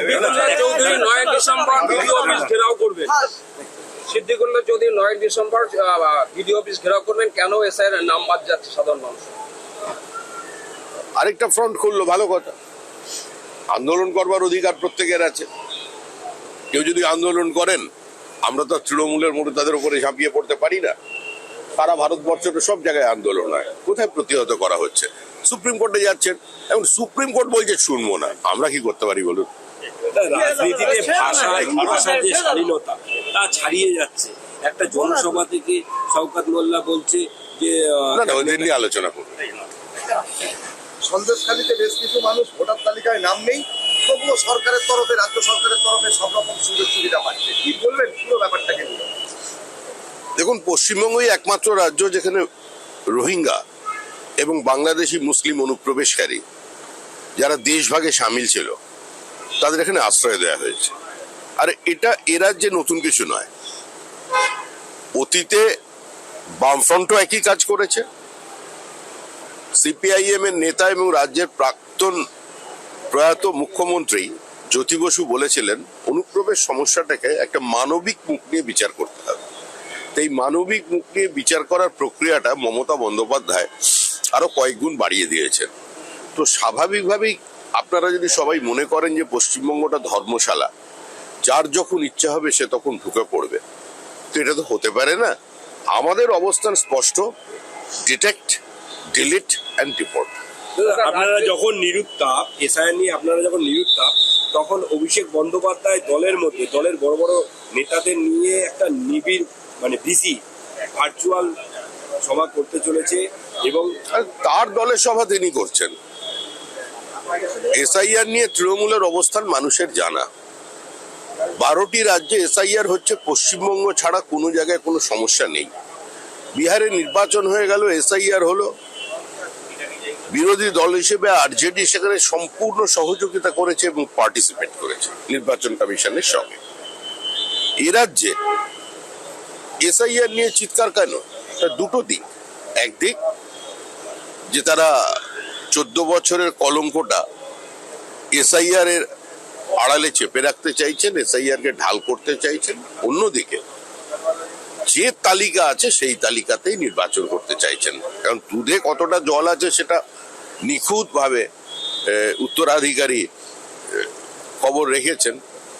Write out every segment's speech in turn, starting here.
সিদ্দিকুল্লাহ চৌধুরী নয় December BDO office gherao Siddiqullah Chowdhury নয় December BDO office ঘেরাও করবেন কেন এসআইয়ের নাম বাদ যাচ্ছে সাধারণ মানুষ? আরেকটা ফ্রন্ট খুললো ভালো কথা। আন্দোলন করবার অধিকার প্রত্যেকের আছে। কেউ যদি আন্দোলন করেন আমরা তো তৃণমূলের মধ্যে তাদের উপরে ঝাঁপিয়ে পড়তে পারি না। সারা ভারতবর্ষের সব জায়গায় আন্দোলন হয়। কোথায় প্রতিহত করা হচ্ছে? সুপ্রিম কোর্টে যাচ্ছেন। এবং সুপ্রিম কোর্ট বলছে শুনব না। আমরা কি করতে পারি বলুন? রাজনীতিতে ভাষায় ভাষার যে স্বাধীনতা তা ছাড়িয়ে যাচ্ছে। একটা জনসভা থেকে শওকাত মোল্লা বলছে যে ওদের নিয়ে আলোচনা করুন। সন্দেশখালীতে বেশ কিছু মানুষ ভোটার তালিকায় নাম নেই তবুও সরকারের তরফে রাজ্য সরকারের তরফে সব রকম সুযোগ সুবিধা পাচ্ছে। কি বলবেন? পুরো ব্যাপারটাকে নিয়ে দেখুন পশ্চিমবঙ্গই একমাত্র রাজ্য যেখানে রোহিঙ্গা এবং বাংলাদেশি মুসলিম অনুপ্রবেশকারী যারা দেশভাগে সামিল ছিল। তাদের এখানে আশ্রয় দেওয়া হয়েছে। আর এটা এ রাজ্যে নতুন কিছু নয়। অতীতে বামফ্রন্টও একই কাজ করেছে। সিপিআইএম এর নেতা এবং রাজ্যের প্রাক্তন প্রয়াত মুখ্যমন্ত্রী জ্যোতি বসু বলেছিলেন, অনুপ্রবেশ সমস্যাটাকে একটা মানবিক মুখ নিয়ে বিচার করতে হবে। তো এই মানবিক মুখ নিয়ে বিচার করার প্রক্রিয়াটা মমতা বন্দ্যোপাধ্যায় আরও কয়েক গুণ বাড়িয়ে দিয়েছেন। তো স্বাভাবিকভাবেই আপনারা যদি সবাই মনে করেন যে পশ্চিমবঙ্গটা ধর্মশালা যার যখন ইচ্ছা হবে সে তখন ঢুকে পড়বে। তো এটা তো হতে পারে না। আমাদের অবস্থান স্পষ্ট ডিটেক্ট ডিলিট অ্যান্ড ডিপোর্ট আপনারা যখন নিরুত্তাপ এসআইআর নিয়ে আপনারা যখন নিরুত্তাপ তখন অভিষেক বন্দ্যোপাধ্যায় দলের মধ্যে দলের বড় বড় নেতাদের নিয়ে একটা নিবিড় মানে বিসি ভার্চুয়াল সভা করতে চলেছে এবং আর তার দলের সভা তিনি করছেন। এসআইআর নিয়ে তৃণমূলের অবস্থান মানুষের জানা। বারোটি রাজ্যে এসআইআর হচ্ছে পশ্চিমবঙ্গ ছাড়া কোনো জায়গায় কোনো সমস্যা নেই। বিহারে নির্বাচন হয়ে গেল এসআইআর হলো। বিরোধী দল হিসেবে আরজেডি সেখানে সম্পূর্ণ সহযোগিতা করেছে এবং পার্টিসিপেট করেছে নির্বাচন কমিশনের সঙ্গে। এ রাজ্যে এসআইআর নিয়ে চিৎকার কেন? দুটো দিক। একদিক যে তারা চোদ্দ বছরের কলঙ্কটা এসআইআর এর আড়ালে চেপে রাখতে চাইছেন এসআইআর কে ঢাল করতে চাইছেন। অন্যদিকে যে তালিকা আছে সেই তালিকাতেই নির্বাচন করতে চাইছেন। কারণ দুধে কতটা জল আছে সেটা নিখুঁত ভাবে উত্তরাধিকারী খবর রেখেছেন।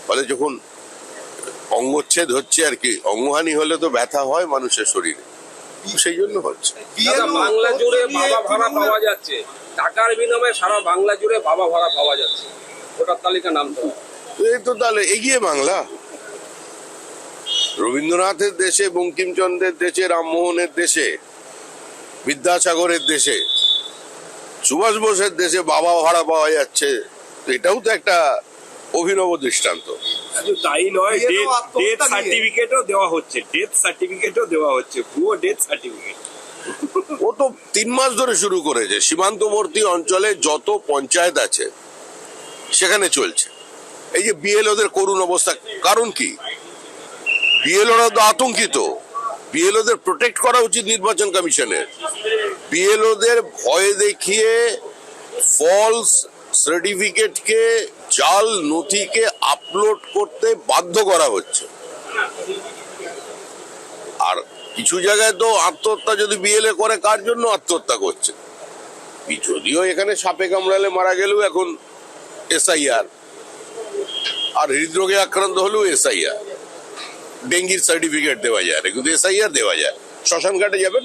ফলে যখন অঙ্গচ্ছেদ হচ্ছে আর কি, অঙ্গহানি হলে তো ব্যথা হয় মানুষের শরীরে। সেই জন্য হচ্ছে। বাংলা জুড়ে বাবা ভাড়া পাওয়া যাচ্ছে। টাকার বিনিময়ে সারা বাংলা জুড়ে বাবা ভাড়া পাওয়া যাচ্ছে। ভোটার তালিকা নাম তো এই তো তাহলে এগিয়ে বাংলা। রবীন্দ্রনাথের দেশে বঙ্কিমচন্দ্রের দেশে রামমোহনের দেশে বিদ্যাসাগরের দেশে সুভাষ বোসের দেশে বাবা ভাড়া পাওয়া যাচ্ছে। এটাও তো একটা অভিনব দৃষ্টান্ত। তাই নয় ডেথ। সার্টিফিকেটও দেওয়া হচ্ছে। ডেথ সার্টিফিকেটও দেওয়া হচ্ছে। ভুয়ো ডেথ সার্টিফিকেট ও তো তিন মাস ধরে শুরু করেছে। সীমান্তবর্তী অঞ্চলে যত পঞ্চায়েত আছে, সেখানে চলছে। এই যে বিএলওদের করুণ অবস্থা, কারণ কি? বিএলওরা তো আতঙ্কিত। বিএলওদের প্রোটেক্ট করা উচিত নির্বাচন কমিশনের। বিএলওদের ভয় দেখিয়ে ফলস সার্টিফিকেটকে জাল নথিকে আপলোড করতে বাধ্য করা হচ্ছে। কিছু জায়গায় তো আত্মহত্যা যদি বিএলএ করে কার জন্য আত্মহত্যা করছে? যদিও এখানে সাপে কামড়ালে মারা গেলেও এখন এসআইআর। আর হৃদরোগে আক্রান্ত হলেও এসআইআর। ডেঙ্গির সার্টিফিকেট দেওয়া যায় না কিন্তু এসআইআর দেওয়া যায়। শ্মশান ঘাটে যাবেন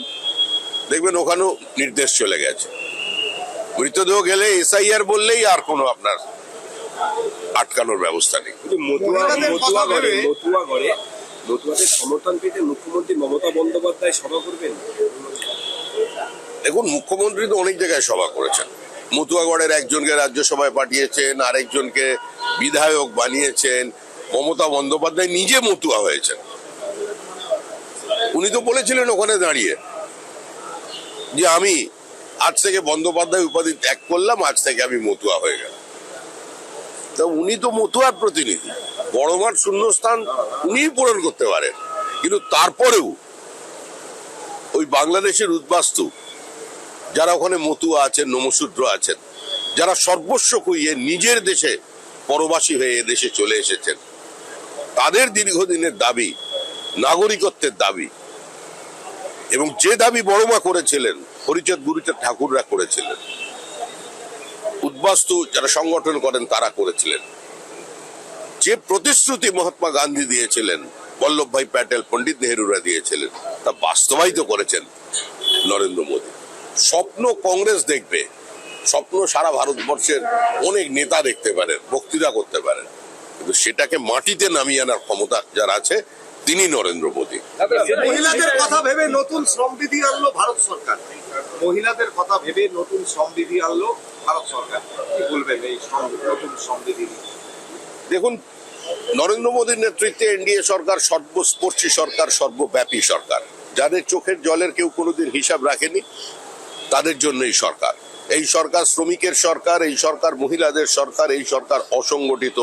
দেখবেন ওখানেও নির্দেশ চলে গেছে। মৃতদেহ গেলে এসআইআর বললেই আর কোনো আপনার আটকানোর ব্যবস্থা নেই। মতুয়া মতুয়া ঘরে মতুয়া ঘরে মতুয়াদের সমর্থন পেতে মুখ্যমন্ত্রী মমতা বন্দ্যোপাধ্যায় সভা করবেন? দেখুন, মুখ্যমন্ত্রী তো অনেক জায়গায় সভা করেছেন। মতুয়াগড়ের একজনকে রাজ্যসভায় পাঠিয়েছেন, আরেকজনকে বিধায়ক বানিয়েছেন। মমতা বন্দ্যোপাধ্যায় নিজে মতুয়া হয়েছেন। উনি তো বলেছিলেন ওখানে দাঁড়িয়ে যে আমি আজ থেকে বন্দ্যোপাধ্যায় উপাধি ত্যাগ করলাম, আজ থেকে আমি মতুয়া হয়ে গেলাম। তা উনি তো মতুয়ার প্রতিনিধি। বড় মাঠ শূন্যস্থান উনিই পূরণ করতে পারেন কিন্তু তারপরেও ওই বাংলাদেশের উদ্বাস্তু, যারা ওখানে মতুয়া আছেন নমশূদ্র আছেন, যারা সর্বস্ব কইয়ে নিজের দেশে পরবাসী হয়ে এদেশে চলে এসেছেন, তাদের দীর্ঘদিনের দাবি, নাগরিকত্বের দাবি, এবং যে দাবি বড়মা করেছিলেন, হরিচাঁদ গুরুচাঁদ ঠাকুররা করেছিলেন, উদ্বাস্তু যারা সংগঠন করেন, তারা করেছিলেন। যে প্রতিশ্রুতি মহাত্মা গান্ধী দিয়েছিলেন বল্লভভাই প্যাটেল পণ্ডিত নেহরুরা দিয়েছিলেন তা বাস্তবায়িত করেছেন নরেন্দ্র মোদী। স্বপ্ন কংগ্রেস দেখবে স্বপ্ন সারা ভারতবর্ষের অনেক নেতা দেখতে পারেন বক্তৃতা করতে পারেন কিন্তু সেটাকে মাটিতে নামিয়ে আনার ক্ষমতা যার আছে তিনি নরেন্দ্র মোদী। মহিলাদের কথা ভেবে নতুন শ্রমবিধি আনলো ভারত সরকার। মহিলাদের কথা ভেবে নতুন শ্রমবিধি আনলো ভারত সরকার। কি বলবেন এই নতুন শ্রমবিধি দেখুন নরেন্দ্র মোদীর নেতৃত্বে এনডিএ সরকার সর্বস্পর্শী সরকার, সর্বব্যাপী সরকার। যাদের চোখের জলের কেউ কোনোদিন হিসাব রাখেনি, তাদের জন্য এই সরকার। এই সরকার শ্রমিকের সরকার, এই সরকার মহিলাদের সরকার, এই সরকার অসংগঠিত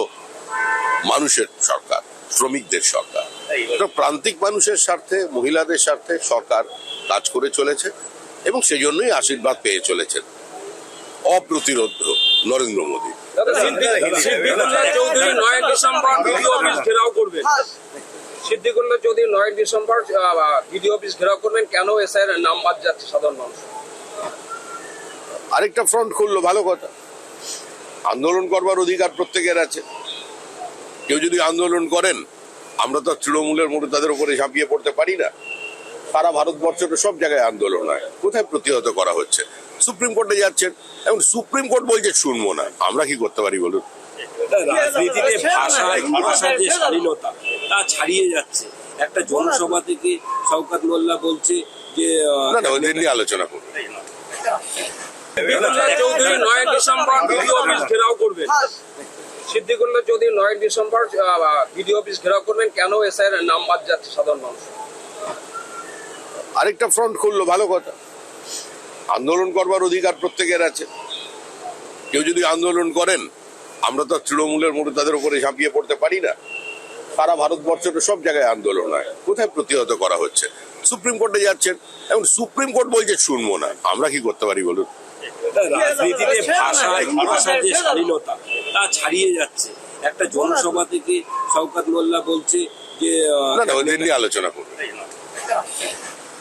মানুষের সরকার, শ্রমিকদের সরকার। এটা প্রান্তিক মানুষের স্বার্থে, মহিলাদের স্বার্থে সরকার কাজ করে চলেছে এবং সেজন্যই আশীর্বাদ পেয়ে চলেছেন অপ্রতিরোধ নরেন্দ্র মোদী। আরেকটা ফ্রন্ট খুললো, ভালো কথা। আন্দোলন করবার অধিকার প্রত্যেকের আছে। কেউ যদি আন্দোলন করেন, আমরা তো তৃণমূলের মতো তাদের উপরে ঝাঁপিয়ে পড়তে পারি না। সারা ভারতবর্ষের সব জায়গায় আন্দোলন হয়। কোথায় প্রতিহত করা হচ্ছে? সুপ্রিম কোর্টে যাচ্ছেন এবং সুপ্রিম কোর্ট বলছে শুনব না। আমরা কি করতে পারি বলুন? রাজনীতিতে ভাষায় ভাষার যে শালীনতা তা ছাড়িয়ে যাচ্ছে। একটা জনসভা থেকে শওকাত মোল্লা বলছে যে না না ওদের নিয়ে আলোচনা করুন। চৌধুরী নয় ডিসেম্বর ভিডিও অফিস ঘেরাও করবেন। সিদ্দিকুল্লাহ চৌধুরী নয় ডিসেম্বর ভিডিও অফিস ঘেরাও করবেন। কেন এসআইয়ের নাম বাদ যাচ্ছে সাধারণ মানুষ? আরেকটা ফ্রন্ট খুললো ভালো কথা। আন্দোলন করবার অধিকার প্রত্যেকের আছে। কেউ যদি আন্দোলন করেন আমরা তো তৃণমূলের মতো তাদের উপরে ঝাঁপিয়ে পড়তে পারি না। সারা ভারতবর্ষের সব জায়গায় আন্দোলন হয়। কোথায় প্রতিহত করা হচ্ছে? সুপ্রিম কোর্টে যাচ্ছেন। এবং সুপ্রিম কোর্ট বলছে শুনব না। আমরা কি করতে পারি বলুন? রাজনীতিতে ভাষায় ভাষার যে শালীনতা তা ছাড়িয়ে যাচ্ছে। একটা জনসভা থেকে শওকাত মোল্লা বলছে যে আলোচনা করুন।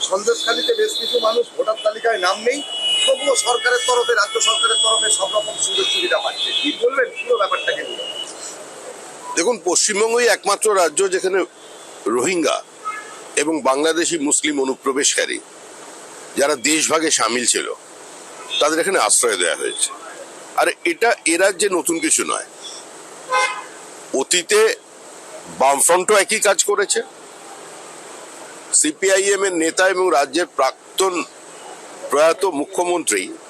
সন্দেশখালীতে বেশ কিছু মানুষ ভোটার তালিকায় নাম নেই। তবুও সরকারের তরফে, রাজ্য সরকারের তরফে সব রকম সুযোগ সুবিধা পাচ্ছে। কি বলবেন? পুরো ব্যাপারটাকে নিয়ে। দেখুন, পশ্চিমবঙ্গই একমাত্র রাজ্য যেখানে রোহিঙ্গা এবং বাংলাদেশি মুসলিম অনুপ্রবেশকারী যারা দেশভাগে সামিল ছিল, তাদের এখানে আশ্রয় দেওয়া হয়েছে। আর এটা এ রাজ্যে নতুন কিছু নয়। অতীতে বামফ্রন্টও একই কাজ করেছে। সিপিআইএম এর নেতা এবং রাজ্যের প্রাক্তন প্রয়াত মুখ্যমন্ত্রী